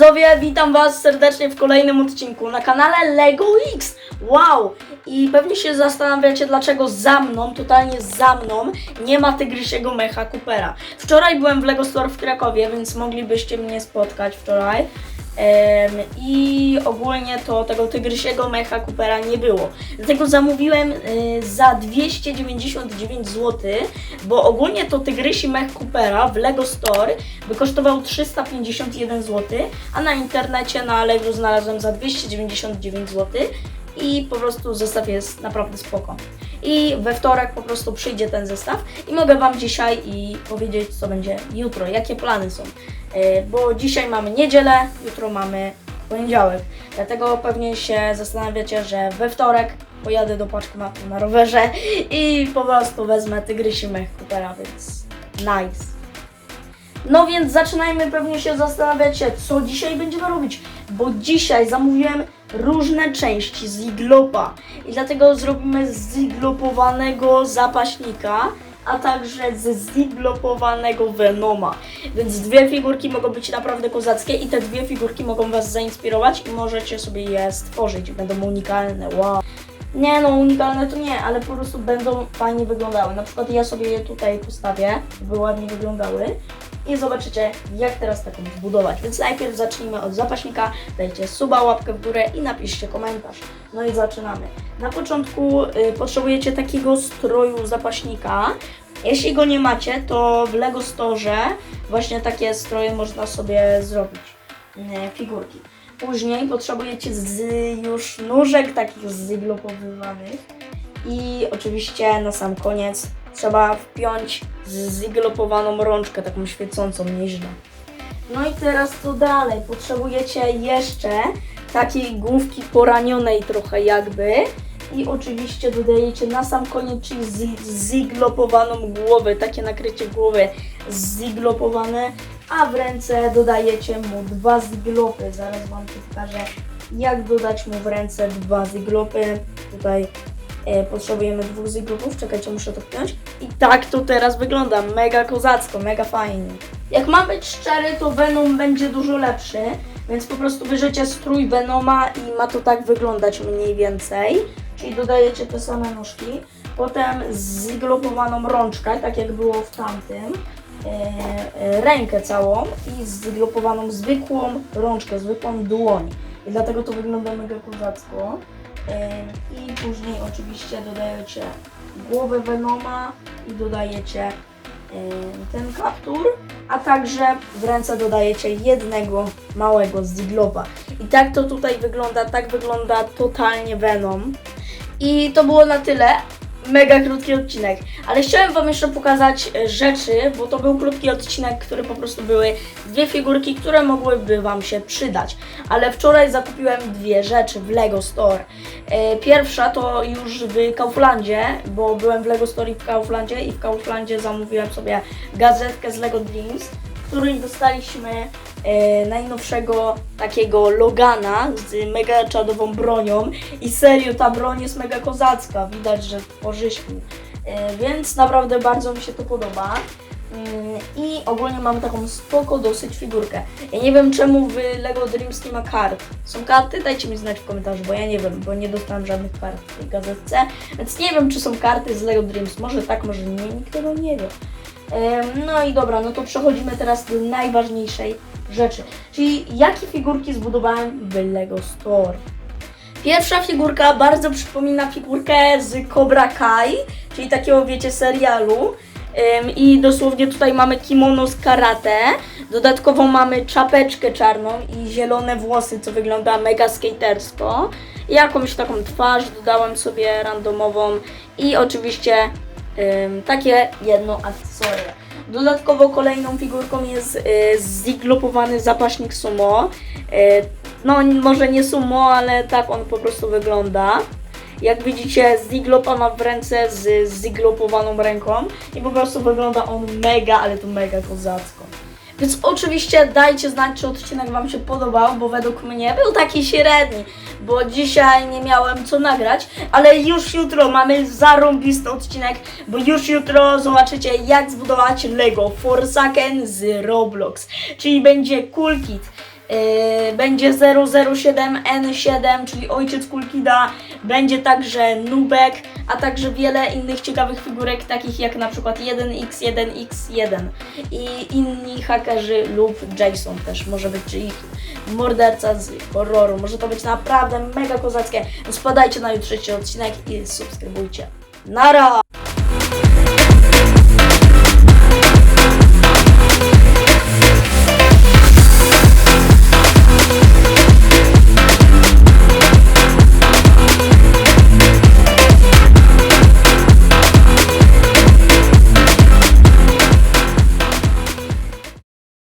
Widzowie, witam was serdecznie w kolejnym odcinku na kanale LEGO X. Wow! I pewnie się zastanawiacie, dlaczego za mną, totalnie za mną, nie ma tygrysiego mecha Coopera. Wczoraj byłem w LEGO Store w Krakowie, więc moglibyście mnie spotkać wczoraj. I ogólnie to tego tygrysiego mecha Coopera nie było. Dlatego zamówiłem y, za 299 zł, bo ogólnie to tygrysi mech Coopera w LEGO Store by kosztował 351 zł, a na internecie na Allegro znalazłem za 299 zł i po prostu zestaw jest naprawdę spoko. I we wtorek po prostu przyjdzie ten zestaw i mogę Wam dzisiaj i powiedzieć co będzie jutro, jakie plany są. Yy, Bo dzisiaj mamy niedzielę, jutro mamy poniedziałek. Dlatego pewnie się zastanawiacie, że we wtorek pojadę do paczkomatu na rowerze i po prostu wezmę tygrysi mech Coopera, więc nice. No więc zaczynajmy pewnie się zastanawiać, co dzisiaj będziemy robić, bo dzisiaj zamówiłem różne części z Iglopa i dlatego zrobimy ziglopowanego zapaśnika, a także ze ziglopowanego Venoma. Więc dwie figurki mogą być naprawdę kozackie i te dwie figurki mogą Was zainspirować i możecie sobie je stworzyć. Będą unikalne, wow. Nie no, unikalne to nie, ale po prostu będą fajnie wyglądały. Na przykład ja sobie je tutaj postawię, by ładnie wyglądały i zobaczycie jak teraz taką zbudować. Więc najpierw zacznijmy od zapaśnika, dajcie suba, łapkę w górę i napiszcie komentarz. No i zaczynamy. Na początku y, potrzebujecie takiego stroju zapaśnika. Jeśli go nie macie, to w Lego Store właśnie takie stroje można sobie zrobić, y, figurki. Później potrzebujecie z już nóżek takich zyglopowywanych i oczywiście na sam koniec trzeba wpiąć zyglopowaną rączkę, taką świecącą nieźle. No i teraz co dalej? Potrzebujecie jeszcze takiej główki poranionej trochę jakby i oczywiście dodajecie na sam koniec, czyli zy- ziglopowaną głowę, takie nakrycie głowy ziglopowane, a w ręce dodajecie mu dwa ziglopy. Zaraz Wam pokażę, jak dodać mu w ręce dwa ziglopy. Tutaj e, potrzebujemy dwóch ziglopów, czekajcie, muszę to wpiąć. I tak to teraz wygląda, mega kozacko, mega fajnie. Jak mam być szczery, to Venom będzie dużo lepszy, więc po prostu bierzecie strój Venoma i ma to tak wyglądać mniej więcej. Czyli dodajecie te same nóżki, potem ziglopowaną rączkę, tak jak było w tamtym, e, e, rękę całą i ziglopowaną zwykłą rączkę, zwykłą dłoń. I dlatego to wygląda mega kozacko. I później oczywiście dodajecie głowę Venoma i dodajecie ten kaptur, a także w ręce dodajecie jednego małego ziglopa. I tak to tutaj wygląda, tak wygląda totalnie Venom. I to było na tyle. Mega krótki odcinek, ale chciałem Wam jeszcze pokazać e, rzeczy, bo to był krótki odcinek, który po prostu były dwie figurki, które mogłyby Wam się przydać. Ale wczoraj zakupiłem dwie rzeczy w Lego Store. E, Pierwsza to już w Kauflandzie, bo byłem w Lego Store i w Kauflandzie i w Kauflandzie zamówiłem sobie gazetkę z Lego Dreams, w której dostaliśmy e, najnowszego takiego Logana z mega czadową bronią i serio ta broń jest mega kozacka, widać, że tworzyśmy. E, więc naprawdę bardzo mi się to podoba. Mm, I ogólnie mamy taką spoko dosyć figurkę. Ja nie wiem czemu w LEGO Dreams nie ma kart. Są karty? Dajcie mi znać w komentarzu, bo ja nie wiem, bo nie dostałem żadnych kart w tej gazetce. Więc nie wiem czy są karty z LEGO Dreams. Może tak, może nie, nikt tego nie wie. No i dobra, no to przechodzimy teraz do najważniejszej rzeczy. Czyli jakie figurki zbudowałem w LEGO Store. Pierwsza figurka bardzo przypomina figurkę z Cobra Kai, czyli takiego wiecie serialu. I dosłownie tutaj mamy kimono z karate. Dodatkowo mamy czapeczkę czarną i zielone włosy, co wygląda mega skatersko. I jakąś taką twarz dodałem sobie randomową i oczywiście ym, takie jedno akcesoria. Dodatkowo kolejną figurką jest y, ziglopowany zapaśnik sumo. Y, no może nie sumo, ale tak on po prostu wygląda. Jak widzicie, Ziglopa ma w ręce z ziglopowaną ręką i po prostu wygląda on mega, ale to mega kozacko. Więc oczywiście dajcie znać, czy odcinek Wam się podobał, bo według mnie był taki średni, bo dzisiaj nie miałem co nagrać, ale już jutro mamy zarąbisty odcinek, bo już jutro zobaczycie jak zbudować Lego Forsaken z Roblox, czyli będzie Cool Kit. Yy, będzie 007N7, czyli ojciec Kulkida, będzie także Nubek, a także wiele innych ciekawych figurek, takich jak na przykład 1x1x1 i inni hakerzy lub Jason też może być, czyli morderca z horroru. Może to być naprawdę mega kozackie. Spadajcie na jutrzejszy odcinek i subskrybujcie. Nara!